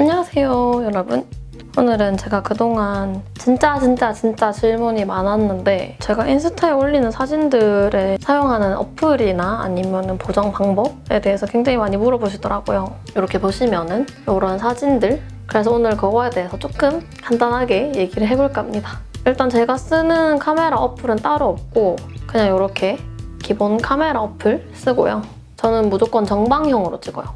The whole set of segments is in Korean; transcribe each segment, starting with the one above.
안녕하세요, 여러분. 오늘은 제가 그동안 진짜 진짜 진짜 질문이 많았는데 제가 인스타에 올리는 사진들에 사용하는 어플이나 아니면 보정 방법에 대해서 굉장히 많이 물어보시더라고요. 이렇게 보시면은 이런 사진들 그래서 오늘 그거에 대해서 조금 간단하게 얘기를 해볼까 합니다. 일단 제가 쓰는 카메라 어플은 따로 없고 그냥 이렇게 기본 카메라 어플 쓰고요. 저는 무조건 정방형으로 찍어요.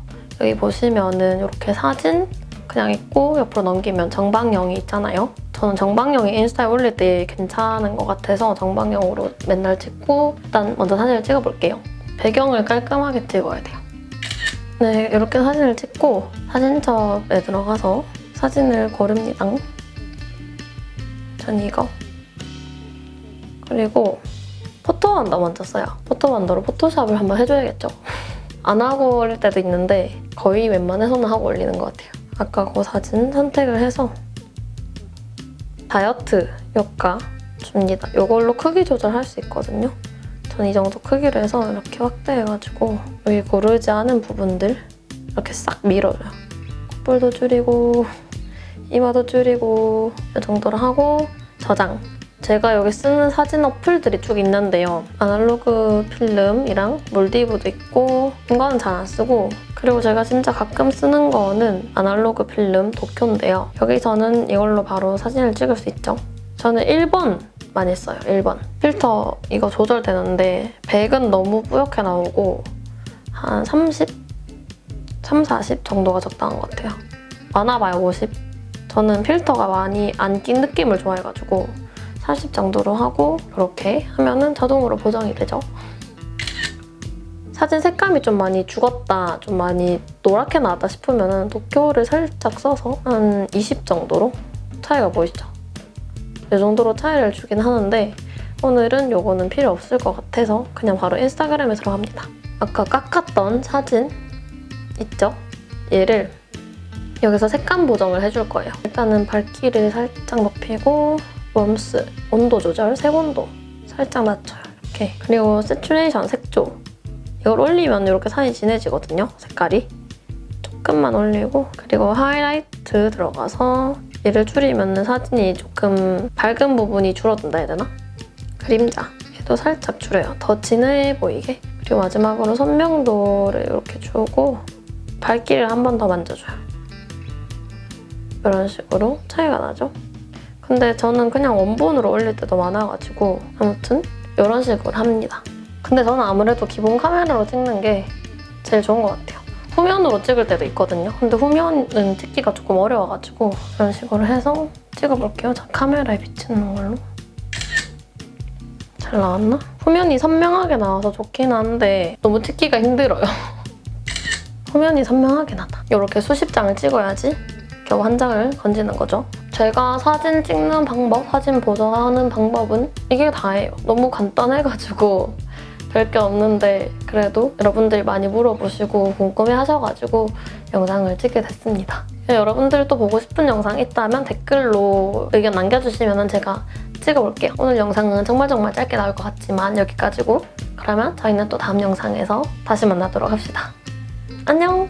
여기 보시면은 이렇게 사진 그냥 있고 옆으로 넘기면 정방형이 있잖아요. 저는 정방형이 인스타에 올릴 때 괜찮은 것 같아서 정방형으로 맨날 찍고 일단 먼저 사진을 찍어볼게요. 배경을 깔끔하게 찍어야 돼요. 네, 이렇게 사진을 찍고 사진첩에 들어가서 사진을 고릅니다. 전 이거. 그리고 포토원더 먼저 써요. 포토원더로 포토샵을 한번 해줘야겠죠. 안 하고 올릴 때도 있는데 거의 웬만해서는 하고 올리는 것 같아요. 아까 그 사진 선택을 해서 다이어트 효과 줍니다. 이걸로 크기 조절할 수 있거든요. 전 이 정도 크기로 해서 이렇게 확대해가지고 여기 고르지 않은 부분들 이렇게 싹 밀어줘요. 콧볼도 줄이고 이마도 줄이고 이 정도로 하고 저장. 제가 여기 쓰는 사진 어플들이 쭉 있는데요. 아날로그 필름이랑 몰디브도 있고 이거는 잘 안 쓰고 그리고 제가 진짜 가끔 쓰는 거는 아날로그 필름 도쿄인데요. 여기서는 이걸로 바로 사진을 찍을 수 있죠. 저는 1번 많이 써요. 1번. 필터 이거 조절되는데 100은 너무 뿌옇게 나오고 한 30? 3, 40 정도가 적당한 것 같아요. 많아봐요 50. 저는 필터가 많이 안 낀 느낌을 좋아해가지고 40 정도로 하고 이렇게 하면은 자동으로 보정이 되죠. 사진 색감이 좀 많이 죽었다, 좀 많이 노랗게 나왔다 싶으면은 도쿄를 살짝 써서 한 20 정도로 차이가 보이시죠? 이 정도로 차이를 주긴 하는데 오늘은 요거는 필요 없을 것 같아서 그냥 바로 인스타그램에 들어갑니다. 아까 깎았던 사진 있죠? 얘를 여기서 색감 보정을 해줄 거예요. 일단은 밝기를 살짝 높이고 웜스 온도 조절, 색온도 살짝 낮춰요. 이렇게 그리고 세츄레이션 색조 이걸 올리면 이렇게 사진이 진해지거든요. 색깔이 조금만 올리고 그리고 하이라이트 들어가서 얘를 줄이면 사진이 조금 밝은 부분이 줄어든다 해야 되나? 그림자 얘도 살짝 줄여요. 더 진해 보이게 그리고 마지막으로 선명도를 이렇게 주고 밝기를 한 번 더 만져줘요. 이런 식으로 차이가 나죠? 근데 저는 그냥 원본으로 올릴 때도 많아가지고 아무튼 이런 식으로 합니다. 근데 저는 아무래도 기본 카메라로 찍는 게 제일 좋은 것 같아요. 후면으로 찍을 때도 있거든요. 근데 후면은 찍기가 조금 어려워가지고 이런 식으로 해서 찍어볼게요. 자, 카메라에 비치는 걸로. 잘 나왔나? 후면이 선명하게 나와서 좋긴 한데 너무 찍기가 힘들어요. 후면이 선명하게 나다. 이렇게 수십 장을 찍어야지 겨우 한 장을 건지는 거죠. 제가 사진 찍는 방법, 사진 보정하는 방법은 이게 다예요. 너무 간단해가지고 별 게 없는데 그래도 여러분들이 많이 물어보시고 궁금해 하셔가지고 영상을 찍게 됐습니다. 여러분들도 보고 싶은 영상 있다면 댓글로 의견 남겨주시면 제가 찍어볼게요. 오늘 영상은 정말 정말 짧게 나올 것 같지만 여기까지고 그러면 저희는 또 다음 영상에서 다시 만나도록 합시다. 안녕!